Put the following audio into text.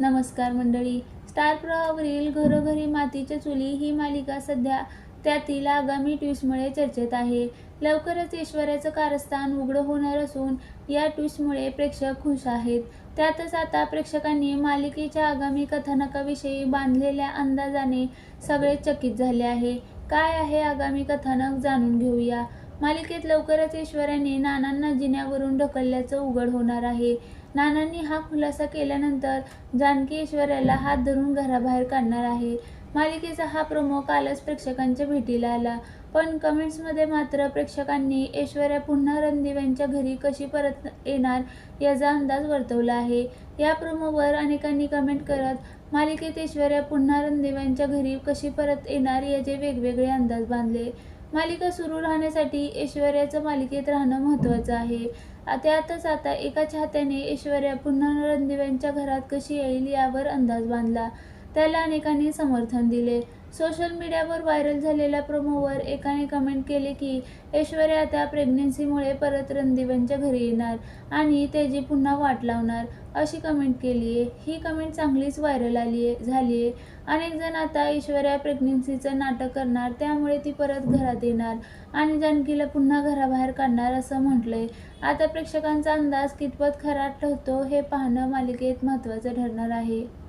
नमस्कार मंडळी. स्टार प्रवाहावरील घरोघरी मातीच्या चुली ही मालिका सध्या त्यातील आगामी ट्विस्टमुळे चर्चेत आहे. लवकरच ऐश्वर्याचं कारस्थान उघडं होणार असून या ट्विस्टमुळे प्रेक्षक खुश आहेत. त्यातच आता प्रेक्षकांनी मालिकेच्या आगामी कथानकाविषयी बांधलेल्या अंदाजाने सगळे चकित झाले आहे. काय आहे आगामी कथानक जाणून घेऊया. मालिकेत लवकरच ऐश्वर्याने नानांना जिन्यावरून ढकलल्याचं उघड होणार आहे. नानांनी हा खुलासा केल्यानंतर जानकी ऐश्वर्याला हात धरून घराबाहेर काढणार आहे. मालिकेचा हा प्रोमो कालच प्रेक्षकांच्या भेटीला आला. पण कमेंट्समध्ये मात्र प्रेक्षकांनी ऐश्वर्या पुन्हा रणदिव्यांच्या घरी कशी परत येणार याचा अंदाज वर्तवला आहे. या प्रोमोवर अनेकांनी कमेंट करत मालिकेत ऐश्वर्या पुन्हा रणदिव्यांच्या घरी कशी परत येणार याचे वेगवेगळे अंदाज बांधले. मालिका सुरू राहण्यासाठी ऐश्वर्याचं मालिकेत राहणं महत्त्वाचं आहे. त्यातच आता एका चाहत्याने ऐश्वर्या पुन्हा रणदेव्यांच्या घरात कशी येईल यावर अंदाज बांधला. त्याला अनेकांनी समर्थन दिले. सोशल मीडियावर व्हायरल झालेल्या प्रोमोवर एकाने कमेंट केले की ऐश्वर्या आता प्रेग्नेन्सीमुळे परत रणदीवनच्या घरी येणार आणि त्याची पुन्हा वाट लावणार अशी कमेंट केली आहे. ही कमेंट चांगलीच व्हायरल आली आहे झाली आहे. अनेक जण आता ऐश्वर्या प्रेग्नेन्सीचं नाटक करणार त्यामुळे ती परत घरात येणार आणि जानकीला पुन्हा घराबाहेर काढणार असं म्हटलंय. आता प्रेक्षकांचा अंदाज कितपत खरा ठरतो हे पाहणं मालिकेत महत्त्वाचं ठरणार आहे.